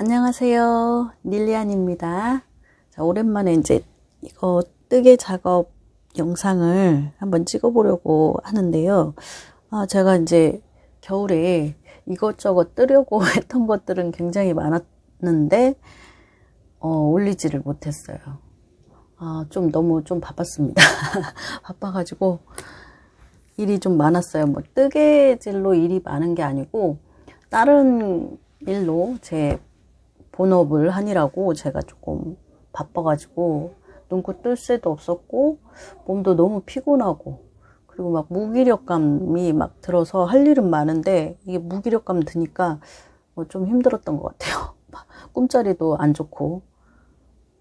안녕하세요. 닐리안입니다. 자, 오랜만에 이제 이거 뜨개 작업 영상을 한번 찍어보려고 하는데요. 아, 제가 이제 겨울에 이것저것 뜨려고 했던 것들은 굉장히 많았는데, 어, 올리지를 못했어요. 아, 좀 너무 좀 바빴습니다. 바빠가지고 일이 좀 많았어요. 뭐 뜨개질로 일이 많은 게 아니고, 다른 일로 제 본업을 하느라고 제가 조금 바빠가지고 눈코 뜰 새도 없었고 몸도 너무 피곤하고 그리고 막 무기력감이 막 들어서 할 일은 많은데 이게 무기력감 드니까 뭐좀 힘들었던 것 같아요. 꿈자리도 안 좋고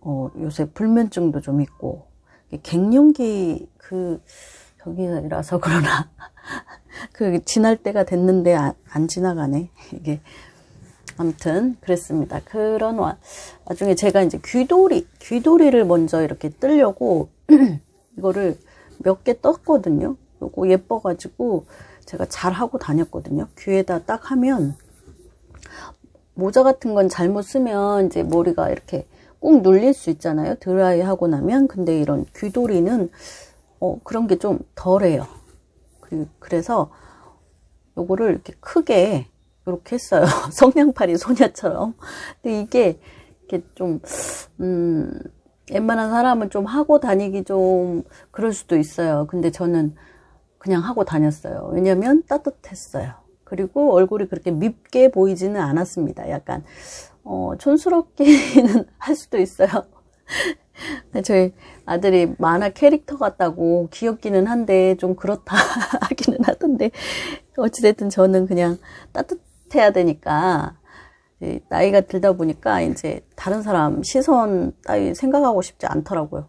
어 요새 불면증도 좀 있고. 갱년기 그 저기라서 그러나? 그 지날 때가 됐는데 안, 안 지나가네. 이게 아무튼 그랬습니다. 그런 와, 와중에 제가 이제 귀돌이, 귀돌이를 먼저 이렇게 뜨려고 이거를 몇 개 떴거든요. 요거 예뻐가지고 제가 잘 하고 다녔거든요. 귀에다 딱 하면 모자 같은 건 잘못 쓰면 이제 머리가 이렇게 꾹 눌릴 수 있잖아요. 드라이 하고 나면. 근데 이런 귀돌이는 어, 그런 게 좀 덜해요. 그래서 요거를 이렇게 크게 이렇게 했어요. 성냥팔이 소녀처럼. 근데 이게 이렇게 좀, 음, 웬만한 사람은 좀 하고 다니기 좀 그럴 수도 있어요. 근데 저는 그냥 하고 다녔어요. 왜냐면 따뜻했어요. 그리고 얼굴이 그렇게 밉게 보이지는 않았습니다. 약간, 어, 촌스럽게는 할 수도 있어요. 저희 아들이 만화 캐릭터 같다고 귀엽기는 한데 좀 그렇다 하기는 하던데 어찌됐든 저는 그냥 따뜻 해야 되니까 나이가 들다 보니까 이제 다른 사람 시선 따위 생각하고 싶지 않더라고요.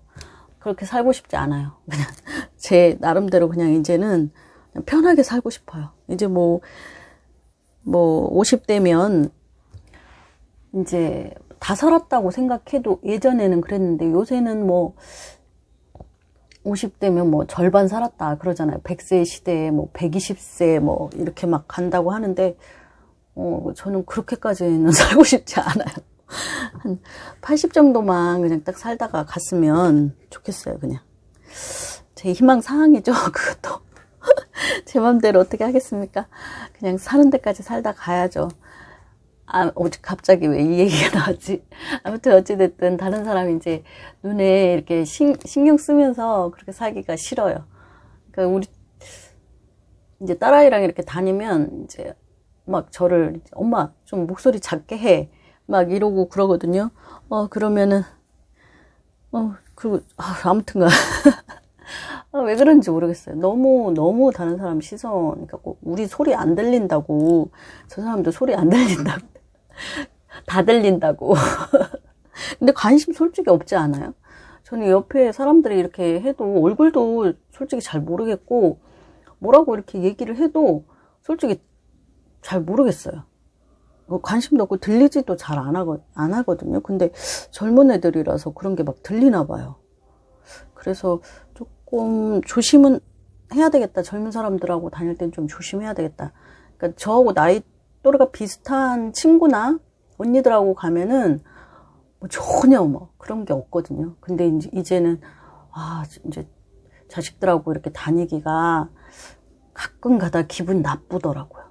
그렇게 살고 싶지 않아요. 그냥 제 나름대로 그냥 이제는 그냥 편하게 살고 싶어요. 이제 뭐, 뭐, 50대면 이제 다 살았다고 생각해도 예전에는 그랬는데 요새는 뭐 50대면 뭐 절반 살았다 그러잖아요. 100세 시대에 뭐 120세 뭐 이렇게 막 간다고 하는데 어, 저는 그렇게까지는 살고 싶지 않아요. 한 80 정도만 그냥 딱 살다가 갔으면 좋겠어요, 그냥. 제 희망 사항이죠, 그것도. 제 맘대로 어떻게 하겠습니까? 그냥 사는 데까지 살다 가야죠. 아, 어제 갑자기 왜 이 얘기가 나왔지? 아무튼 어찌됐든 다른 사람이 이제 눈에 이렇게 신, 신경 쓰면서 그렇게 살기가 싫어요. 그러니까 우리 이제 딸아이랑 이렇게 다니면 이제 막 저를 엄마 좀 목소리 작게 해. 막 이러고 그러거든요. 어 그러면은 어 그리고 아, 아무튼가 아, 왜 그런지 모르겠어요. 너무 너무 다른 사람 시선 그러니까 우리 소리 안 들린다고 저 사람도 소리 안 들린다고 다 들린다고. 근데 관심 솔직히 없지 않아요? 저는 옆에 사람들이 이렇게 해도 얼굴도 솔직히 잘 모르겠고 뭐라고 이렇게 얘기를 해도 솔직히 잘 모르겠어요. 뭐 관심도 없고 들리지도 잘 안 하거, 안 하거든요. 근데 젊은 애들이라서 그런 게 막 들리나 봐요. 그래서 조금 조심은 해야 되겠다. 젊은 사람들하고 다닐 땐 좀 조심해야 되겠다. 그러니까 저하고 나이 또래가 비슷한 친구나 언니들하고 가면은 뭐 전혀 뭐 그런 게 없거든요. 근데 이제 이제는 아 이제 자식들하고 이렇게 다니기가 가끔 가다 기분 나쁘더라고요.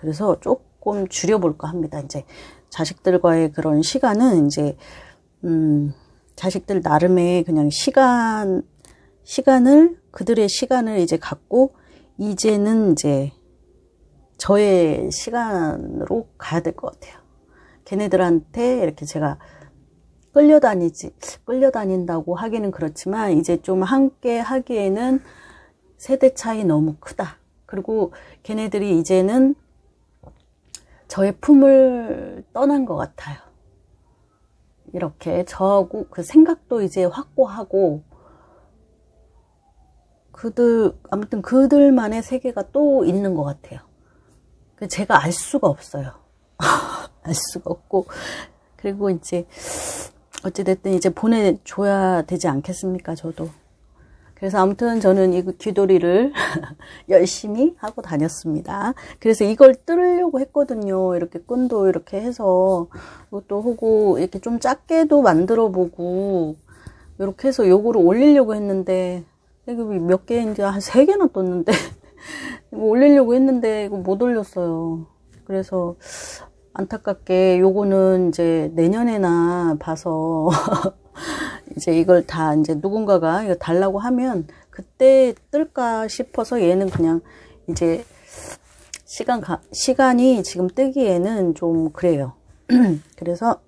그래서 조금 줄여볼까 합니다. 이제 자식들과의 그런 시간은 이제, 음, 자식들 나름의 그냥 시간, 시간을, 그들의 시간을 이제 갖고, 이제는 이제 저의 시간으로 가야 될 것 같아요. 걔네들한테 이렇게 제가 끌려다니지, 끌려다닌다고 하기는 그렇지만, 이제 좀 함께 하기에는 세대 차이 너무 크다. 그리고 걔네들이 이제는 저의 품을 떠난 것 같아요. 이렇게 저하고 그 생각도 이제 확고하고 그들 아무튼 그들만의 세계가 또 있는 것 같아요. 그 제가 알 수가 없어요. 알 수가 없고 그리고 이제 어찌됐든 이제 보내줘야 되지 않겠습니까 저도 그래서 아무튼 저는 이 귀돌이를 열심히 하고 다녔습니다. 그래서 이걸 뜯으려고 했거든요. 이렇게 끈도 이렇게 해서 이것도 하고 이렇게 좀 작게도 만들어 보고 이렇게 해서 요거를 올리려고 했는데 이거 몇 개인지 한 세 개나 떴는데 올리려고 했는데 이거 못 올렸어요. 그래서 안타깝게 요거는 이제 내년에나 봐서 이제 이걸 다 이제 누군가가 이거 달라고 하면 그때 뜰까 싶어서 얘는 그냥 이제 시간 가, 시간이 지금 뜨기에는 좀 그래요. 그래서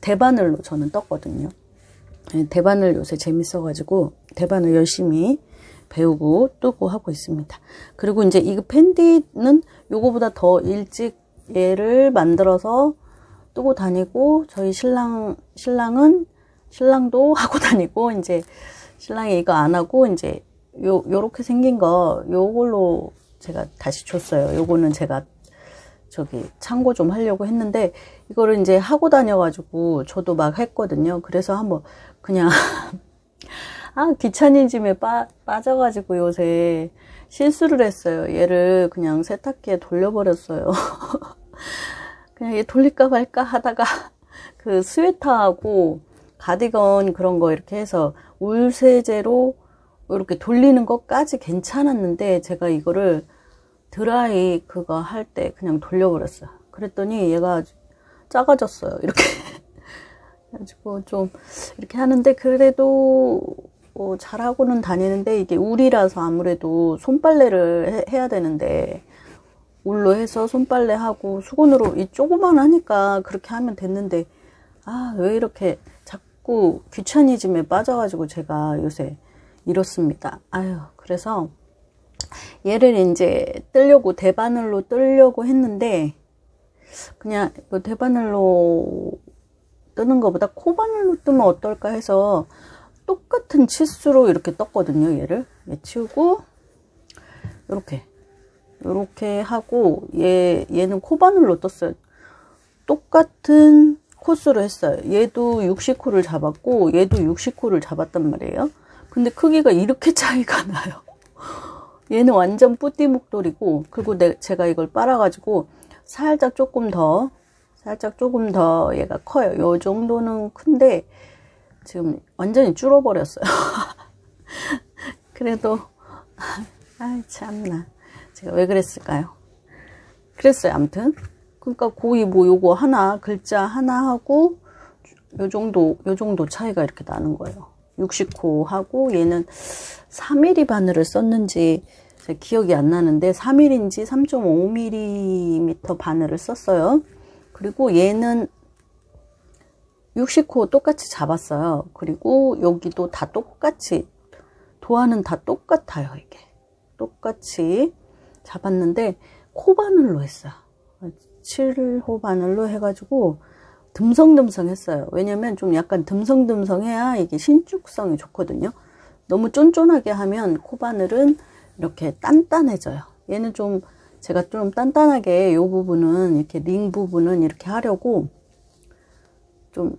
대바늘로 저는 떴거든요. 네, 대바늘 요새 재밌어가지고 대바늘 열심히 배우고 뜨고 하고 있습니다. 그리고 이제 이거 팬디는 요거보다 더 일찍 얘를 만들어서 뜨고 다니고 저희 신랑 신랑은 신랑도 하고 다니고 이제 신랑이 이거 안 하고 이제 요 요렇게 생긴 거 요걸로 제가 다시 줬어요. 요거는 제가 저기 참고 좀 하려고 했는데 이거를 이제 하고 다녀가지고 저도 막 했거든요. 그래서 한번 그냥 아 귀차니즘에 빠, 빠져가지고 요새 실수를 했어요. 얘를 그냥 세탁기에 돌려버렸어요. 그냥 얘 돌릴까 말까 하다가 그 스웨터하고 가디건 그런 거 이렇게 해서 울세제로 이렇게 돌리는 것까지 괜찮았는데 제가 이거를 드라이 그거 할 때 그냥 돌려버렸어요. 그랬더니 얘가 작아졌어요. 이렇게. 그래가지고 좀 이렇게 하는데 그래도 뭐 잘하고는 다니는데 이게 울이라서 아무래도 손빨래를 해, 야 되는데 울로 해서 손빨래 하고 수건으로 이 조그만 하니까 그렇게 하면 됐는데 아 왜 이렇게 자꾸 귀차니즘에 빠져가지고 제가 요새 이렇습니다. 아유 그래서 얘를 이제 뜨려고 대바늘로 뜨려고 했는데 그냥 뭐 대바늘로 뜨는 것보다 코바늘로 뜨면 어떨까 해서 똑같은 치수로 이렇게 떴거든요 얘를 얘 치우고 이렇게 이렇게 하고 얘 얘는 코바늘로 떴어요 똑같은 코스로 했어요. 얘도 60코를 잡았고 얘도 60코를 잡았단 말이에요. 근데 크기가 이렇게 차이가 나요. 얘는 완전 뿌띠 목도리고 그리고 내, 제가 이걸 빨아가지고 살짝 조금 더 살짝 조금 더 얘가 커요. 요 정도는 큰데 지금 완전히 줄어버렸어요. 그래도 아 참나. 제가 왜 그랬을까요? 그랬어요 아무튼 그러니까 거의 뭐 요거 하나 글자 하나 하고 요 정도 요 정도 차이가 이렇게 나는 거예요 60호 하고 얘는 3mm 바늘을 썼는지 기억이 안 나는데 3mm인지 3.5mm 바늘을 썼어요. 그리고 얘는 60호 똑같이 잡았어요. 그리고 여기도 다 똑같이 도안은 다 똑같아요. 이게 똑같이 잡았는데 코 바늘로 했어요. 7호 바늘로 해가지고 듬성듬성 했어요. 왜냐면 좀 약간 듬성듬성 해야 이게 신축성이 좋거든요. 너무 쫀쫀하게 하면 코바늘은 이렇게 단단해져요. 얘는 좀 제가 좀 단단하게 이 부분은 이렇게 링 부분은 이렇게 하려고 좀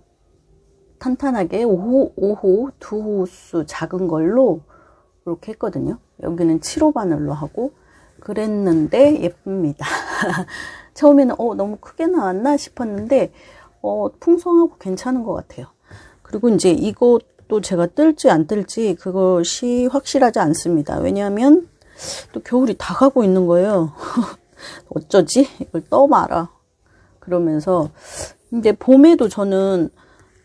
탄탄하게 5호, 5호, 2호수 작은 걸로 이렇게 했거든요. 여기는 7호 바늘로 하고 그랬는데 예쁩니다. 처음에는 어, 너무 크게 나왔나 싶었는데 어, 풍성하고 괜찮은 것 같아요. 그리고 이제 이것도 제가 뜰지 안 뜰지 그것이 확실하지 않습니다. 왜냐하면 또 겨울이 다 가고 있는 거예요. 어쩌지? 이걸 떠마라. 그러면서 이제 봄에도 저는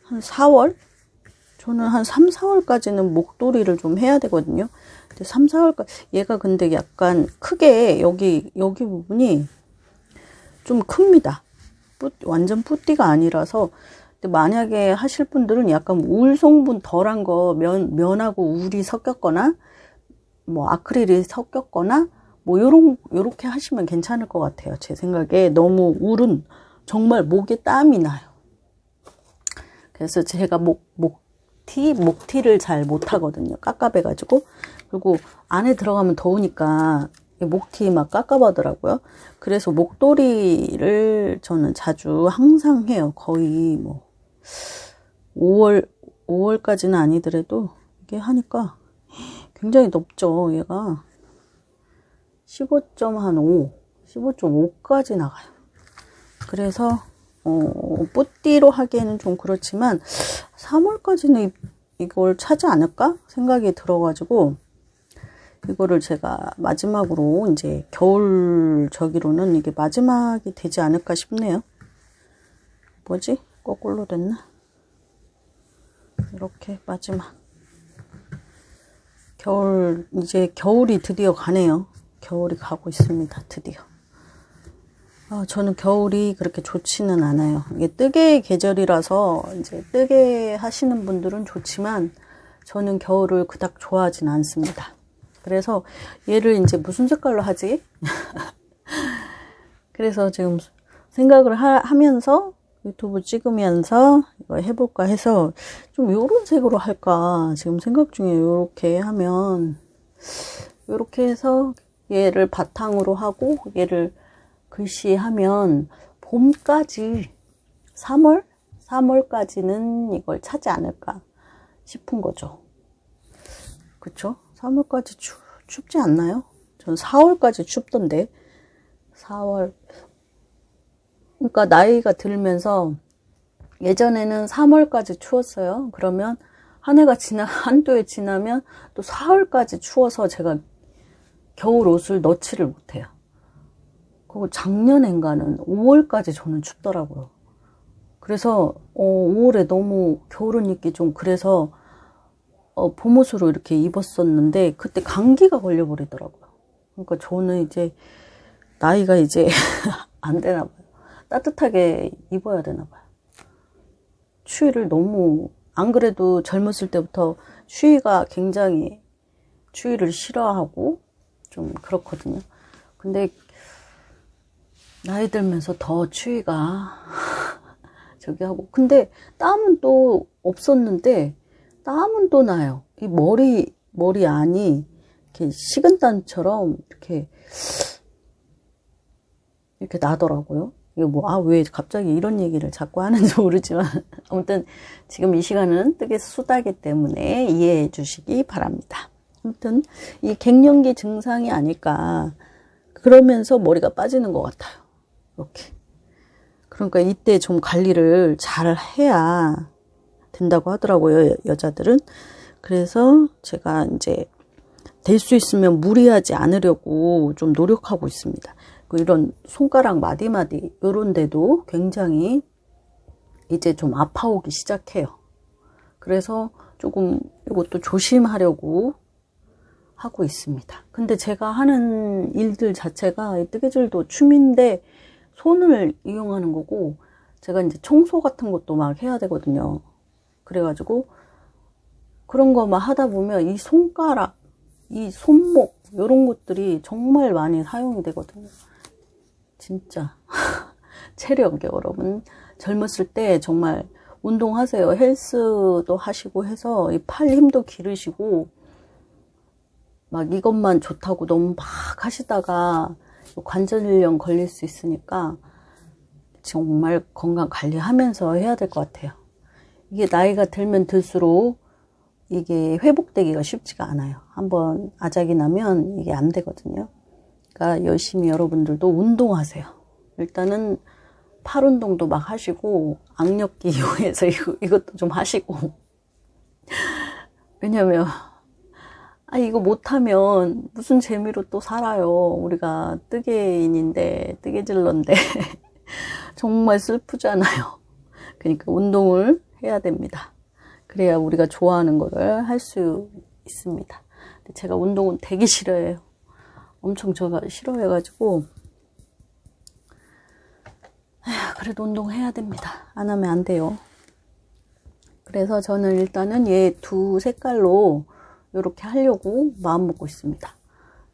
한 4월? 저는 한 3, 4월까지는 목도리를 좀 해야 되거든요. 근데 3, 4월까지 얘가 근데 약간 크게 여기 여기 부분이 좀 큽니다. 뿌, 완전 뿌띠가 아니라서 만약에 하실 분들은 약간 울 성분 덜한 거 면, 면하고 울이 섞였거나 뭐 아크릴이 섞였거나 뭐 요런 요렇게 하시면 괜찮을 것 같아요. 제 생각에 너무 울은 정말 목에 땀이 나요. 그래서 제가 목 목티 목티를 잘 못 하거든요. 깝깝해 가지고 그리고 안에 들어가면 더우니까 목티 막 깝깝하더라고요. 그래서 목도리를 저는 자주 항상 해요. 거의 뭐 5월 5월까지는 아니더라도 이게 하니까 굉장히 높죠, 얘가. 15.5, 15.5까지 나가요. 그래서, 어, 뿌띠로 하기에는 좀 그렇지만, 3월까지는 이걸 차지 않을까? 생각이 들어가지고, 이거를 제가 마지막으로 이제 겨울 저기로는 이게 마지막이 되지 않을까 싶네요. 뭐지? 거꾸로 됐나? 이렇게 마지막. 겨울, 이제 겨울이 드디어 가네요. 겨울이 가고 있습니다. 드디어. 아, 저는 겨울이 그렇게 좋지는 않아요. 이게 뜨개 계절이라서 이제 뜨개 하시는 분들은 좋지만 저는 겨울을 그닥 좋아하진 않습니다. 그래서 얘를 이제 무슨 색깔로 하지? 그래서 지금 생각을 하, 면서 유튜브 찍으면서 이거 해볼까 해서 좀 요런 색으로 할까 지금 생각 중에 요렇게 하면 요렇게 해서 얘를 바탕으로 하고 얘를 글씨하면 봄까지 3월? 3월까지는 이걸 차지 않을까 싶은 거죠. 그쵸? 3월까지 추, 춥지 않나요? 전 4월까지 춥던데 4월 그러니까 나이가 들면서 예전에는 3월까지 추웠어요. 그러면 한 해가 지나 한도에 지나면 또 4월까지 추워서 제가 겨울 옷을 넣지를 못해요. 그리고 작년엔가는 5월까지 저는 춥더라고요. 그래서 어, 5월에 너무 겨울은 입기 좀 그래서 어, 봄옷으로 이렇게 입었었는데 그때 감기가 걸려버리더라고요. 그러니까 저는 이제 나이가 이제 안 되나 봐요. 따뜻하게 입어야 되나 봐요. 추위를 너무 안 그래도 젊었을 때부터 추위가 굉장히 추위를 싫어하고 좀 그렇거든요. 근데 나이 들면서 더 추위가 저기 하고 근데 땀은 또 없었는데 땀은 또 나요. 이 머리 머리 안이 이렇게 식은 땀처럼 이렇게 이렇게 나더라고요. 이거 뭐, 아, 왜 갑자기 이런 얘기를 자꾸 하는지 모르지만, 아무튼 지금 이 시간은 뜨개 수다기 때문에 이해해 주시기 바랍니다. 아무튼 이 갱년기 증상이 아닐까. 그러면서 머리가 빠지는 것 같아요. 이렇게. 그러니까 이때 좀 관리를 잘 해야 된다고 하더라고요, 여자들은. 그래서 제가 이제 될 수 있으면 무리하지 않으려고 좀 노력하고 있습니다. 그 이런 손가락 마디마디 이런 데도 굉장히 이제 좀 아파오기 시작해요. 그래서 조금 이것도 조심하려고 하고 있습니다. 근데 제가 하는 일들 자체가 뜨개질도 춤인데 손을 이용하는 거고 제가 이제 청소 같은 것도 막 해야 되거든요. 그래가지고 그런 거막 하다 보면 이 손가락, 이 손목 이런 것들이 정말 많이 사용이 되거든요. 진짜 체력 여러분 젊었을 때 정말 운동하세요. 헬스도 하시고 해서 팔 힘도 기르시고 막 이것만 좋다고 너무 막 하시다가 관절염 걸릴 수 있으니까 정말 건강 관리하면서 해야 될 것 같아요. 이게 나이가 들면 들수록 이게 회복되기가 쉽지가 않아요. 한번 아작이 나면 이게 안 되거든요. 그러니까 열심히 여러분들도 운동하세요. 일단은 팔 운동도 막 하시고 악력기 이용해서 이것도 좀 하시고 왜냐면 아 이거 못하면 무슨 재미로 또 살아요. 우리가 뜨개인인데 뜨개질러인데 정말 슬프잖아요. 그러니까 운동을 해야 됩니다. 그래야 우리가 좋아하는 거를 할 수 있습니다. 제가 운동은 되게 싫어해요. 엄청 제가 싫어해가지고 에휴, 그래도 운동해야 됩니다. 안 하면 안 돼요. 그래서 저는 일단은 얘 두 색깔로 이렇게 하려고 마음 먹고 있습니다.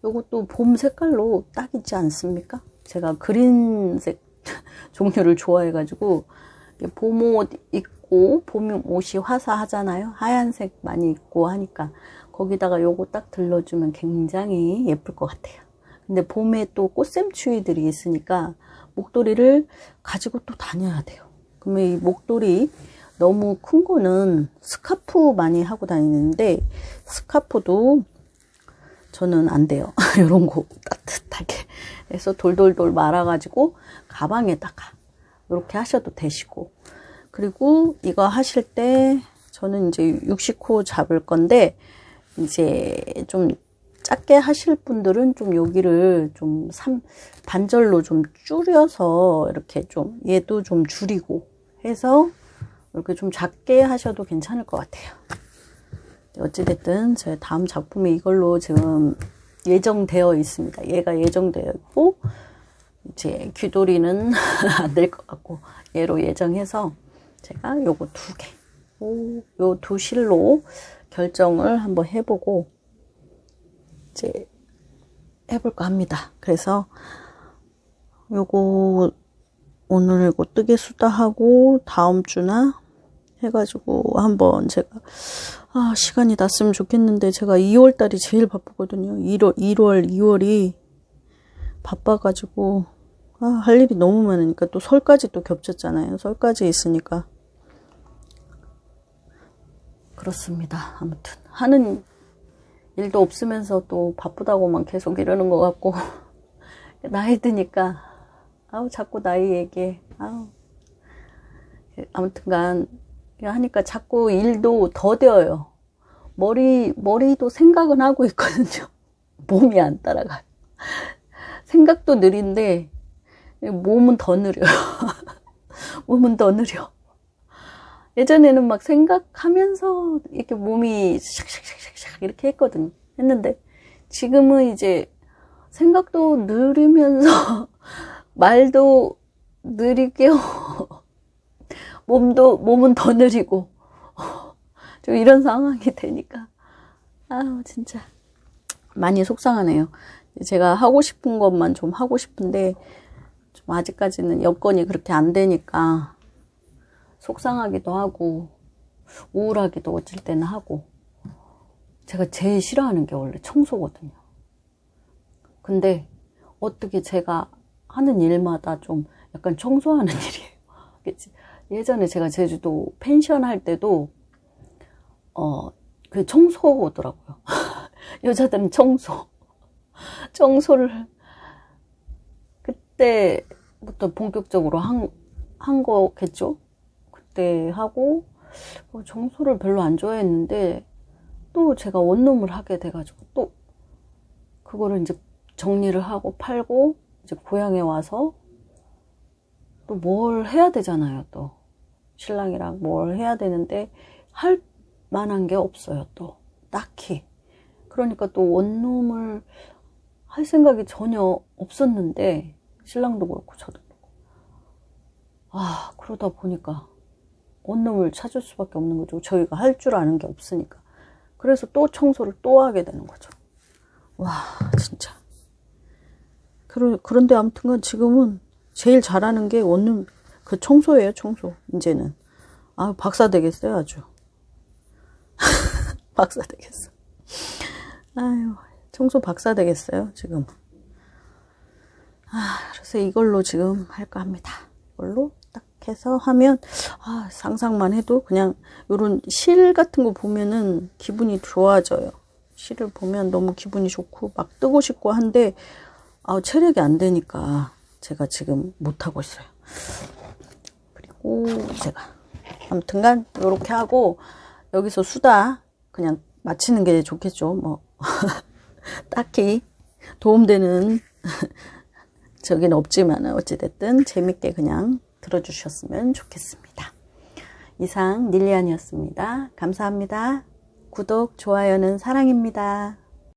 요것도 봄 색깔로 딱있지 않습니까? 제가 그린색 종류를 좋아해가지고 봄옷 입고 봄 옷이 화사하잖아요. 하얀색 많이 입고 하니까 거기다가 요거 딱 들러주면 굉장히 예쁠 것 같아요. 근데 봄에 또 꽃샘추위들이 있으니까 목도리를 가지고 또 다녀야 돼요. 그러면 이 목도리 너무 큰 거는 스카프 많이 하고 다니는데 스카프도 저는 안 돼요. 이런 거 따뜻하게 해서 돌돌돌 말아가지고 가방에다가 이렇게 하셔도 되시고 그리고 이거 하실 때 저는 이제 60호 잡을 건데 이제 좀 작게 하실 분들은 좀 여기를 좀 3, 반절로 좀 줄여서 이렇게 좀 얘도 좀 줄이고 해서 이렇게 좀 작게 하셔도 괜찮을 것 같아요. 어찌됐든 제 다음 작품이 이걸로 지금 예정되어 있습니다. 얘가 예정되어 있고 이제 귀돌이는 안 될 것 같고 얘로 예정해서 제가 요거 두 개, 요 두 실로 결정을 한번 해보고 이제 해볼까 합니다. 그래서 요거 오늘 이거 뜨개 수다하고 다음 주나 해가지고 한번 제가 아 시간이 났으면 좋겠는데 제가 2월 달이 제일 바쁘거든요. 1월 1월 2월이 바빠가지고 아, 할 일이 너무 많으니까 또 설까지 또 겹쳤잖아요. 설까지 있으니까 그렇습니다. 아무튼. 하는 일도 없으면서 또 바쁘다고만 계속 이러는 것 같고. 나이 드니까 아우 자꾸 나이 얘기해. 아우. 아무튼간 하니까 자꾸 일도 더뎌요. 머리 머리도 생각은 하고 있거든요. 몸이 안 따라가요 생각도 느린데 몸은 더 느려요. 몸은 더 느려 예전에는 막 생각하면서 이렇게 몸이 샥샥샥샥 이렇게 했거든요. 했는데 지금은 이제 생각도 느리면서 말도 느리게요. 몸도 몸은 더 느리고 좀 이런 상황이 되니까 아우 진짜 많이 속상하네요. 제가 하고 싶은 것만 좀 하고 싶은데 좀 아직까지는 여건이 그렇게 안 되니까 속상하기도 하고 우울하기도 어쩔 때는 하고 제가 제일 싫어하는 게 원래 청소거든요. 근데 어떻게 제가 하는 일마다 좀 약간 청소하는 일이에요. 예전에 제가 제주도 펜션 할 때도 어 그 청소더라고요. 여자들은 청소 청소를 그때부터 본격적으로 한, 한 거겠죠? 때 하고 어, 정소를 별로 안 좋아했는데 또 제가 원룸을 하게 돼가지고 또 그거를 이제 정리를 하고 팔고 이제 고향에 와서 또 뭘 해야 되잖아요 또. 신랑이랑 뭘 해야 되는데 할 만한 게 없어요 또. 딱히. 그러니까 또 원룸을 할 생각이 전혀 없었는데 신랑도 그렇고 저도 그렇고. 아 그러다 보니까 원룸을 찾을 수밖에 없는 거죠. 저희가 할 줄 아는 게 없으니까. 그래서 또 청소를 또 하게 되는 거죠. 와, 진짜. 그러, 그런데 아무튼간 지금은 제일 잘하는 게 원룸, 그 청소예요, 청소. 이제는. 아, 박사 되겠어요, 아주. 박사 되겠어. 아유, 청소 박사 되겠어요, 지금. 아, 그래서 이걸로 지금 할까 합니다. 이걸로 해서 하면 아, 상상만 해도 그냥 이런 실 같은 거 보면은 기분이 좋아져요. 실을 보면 너무 기분이 좋고 막 뜨고 싶고 한데 아, 체력이 안 되니까 제가 지금 못 하고 있어요. 그리고 제가 아무튼간 이렇게 하고 여기서 수다 그냥 마치는 게 좋겠죠. 뭐 딱히 도움되는 저긴 없지만 어찌됐든 재밌게 그냥 들어주셨으면 좋겠습니다. 이상 닐리안이었습니다. 감사합니다. 구독, 좋아요는 사랑입니다.